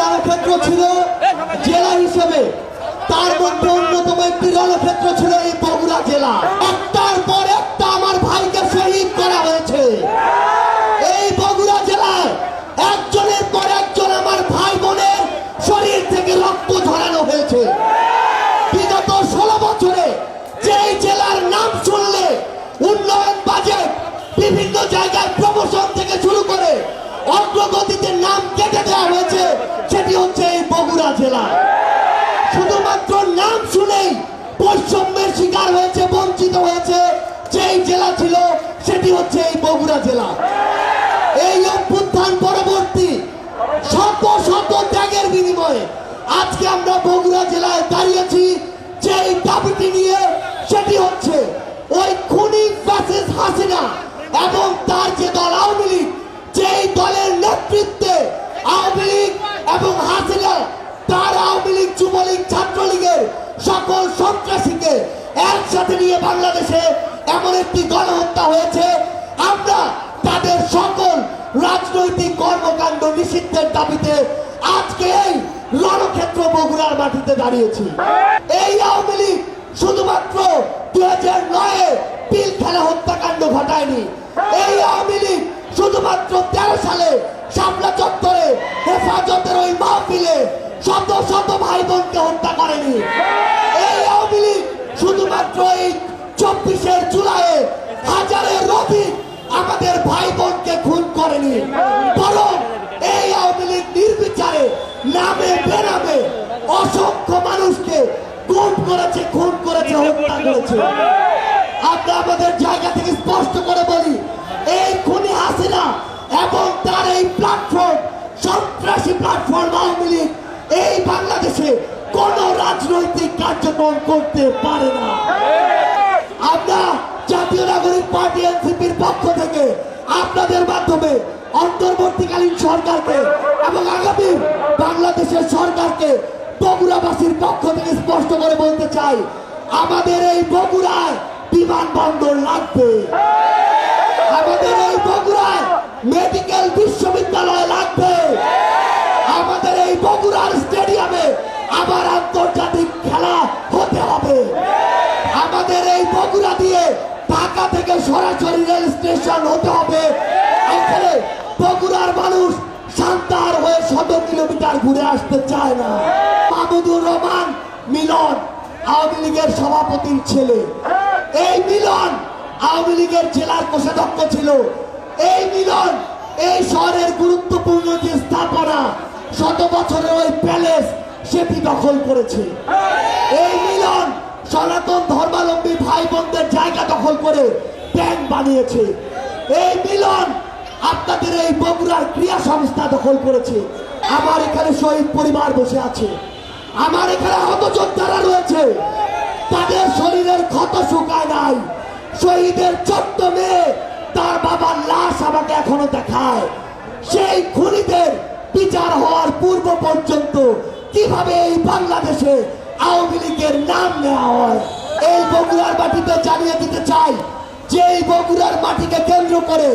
রণক্ষেত্র ছিল জেলা হিসেবে। তার মধ্যে অন্যতম একটি রণক্ষেত্র ছিল এই বগুড়া জেলা। একটার পর একটা আমার ভাইকে শহীদ করা হয়েছে। এই বগুড়া জেলায় একজনের পর একজন আমার ভাই বোনের শরীর থেকে রক্ত ঝরানো হয়েছে। বিগত ষোলো বছরে যেই জেলার নাম শুনলে উন্নয়ন বাজেট বিভিন্ন জায়গায় প্রমোশন থেকে শুরু করে অগ্রগতিতে নাম কেটে দেওয়া হয়েছে। জেলা শুধুমাত্র নাম শুনেই বৈষম্যের শিকার হয়েছে, বঞ্চিত হয়েছে। যেই জেলা ছিল, সেটি হচ্ছে এই বগুড়া জেলা। এই অভ্যুত্থান পরবর্তী শত শত ত্যাগের বিনিময়ে আজকে আমরা বগুড়া জেলায় দাঁড়িয়েছি। সকল সন্ত্রাসীকে একসাথে নিয়ে বাংলাদেশে এমন একটি গণহত্যা হয়েছে। আমরা তাদের সকল রাজনৈতিক কর্মকাণ্ড নিষিদ্ধের দাবিতে আজকে এই রণক্ষেত্র বগুড়ার মাটিতে দাঁড়িয়েছি। এই আওয়ামী লীগ শুধুমাত্র দুই হাজার নয়ে খেলা হত্যাকাণ্ড ঘটায়নি। এই আওয়ামী লীগ করেছে। আমরা আমাদের জায়গা থেকে স্পষ্ট করে বলি এই খুনি হাসিনা এবং তার এই প্ল্যাটফর্ম সন্ত্রাসী প্ল্যাটফর্ম আওয়ামী লীগ এই বাংলাদেশে কোন রাজনৈতিক কার্যক্রম করতে পারে না। আমরা জাতীয় নাগরিক পার্টি এনসিপির পক্ষ থেকে আপনাদের মাধ্যমে অন্তর্বর্তীকালীন সরকারকে এবং আগামী বাংলাদেশের সরকারকে বগুড়াবাসীর পক্ষ থেকে স্পষ্ট করে বলতে চাই আমাদের এই বগুড়ায় বিমানবন্দর লাগবে। আমাদের এই বগুড়ায় মেডিকেল বিশ্ববিদ্যালয় লাগবে। আমাদের এই বগুড়ার স্টেডিয়ামে আবার আন্তর্জাতিক খেলা হতে হবে। আমাদের এই বগুড়া দিয়ে ঢাকা থেকে সরাসরি রেল স্টেশন হতে হবে। এখানে বগুড়ার মানুষ সান্তার হয়ে শত কিলোমিটার ঘুরে আসতে চায় না। মাহমুদুর রহমান মিলন। আওয়ামী লীগের সভাপতির ছেলে। এই মিলন আওয়ামী লীগের জেলার কোষাধ্যক্ষ ছিল। এই মিলন এই শহরের গুরুত্বপূর্ণ যে স্থাপনা, শত বছরের ওই প্যালেস সেটি দখল করেছে। এই মিলন সনাতন ধর্মাবলম্বী ভাই বোনদের জায়গা দখল করে ট্যাঙ্ক বানিয়েছে। এই মিলন আপনাদের এই বগুড়ার ক্রিয়া সংস্থা দখল করেছে। আমার এখানে শহীদ পরিবার বসে আছে। আমার এখানে আহত যোদ্ধারা রয়েছে, তাদের শরীরের ক্ষত শুকায় নাই। শহীদের ছোট্ট মেয়ে, তার বাবার লাশ আমাকে এখনও দেখায়। সেই খুনিদের বিচার হওয়ার পূর্ব পর্যন্ত কীভাবে এই বাংলাদেশে আওয়ামী লীগের নাম নেওয়া হয়, এই বগুড়ার মাটিতে জানিয়ে দিতে চাই। যে এই বগুড়ার মাটিকে কেন্দ্র করে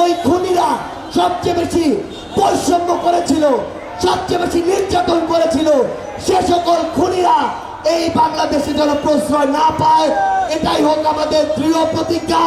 ওই খুনিরা সবচেয়ে বেশি বৈষম্য করেছিল, সবচেয়ে বেশি নির্যাতন করেছিল সে সকল খুনিরা এই বাংলাদেশে যেন প্রশ্রয় না পায় এটাই হোক আমাদের দৃঢ় প্রতিজ্ঞা।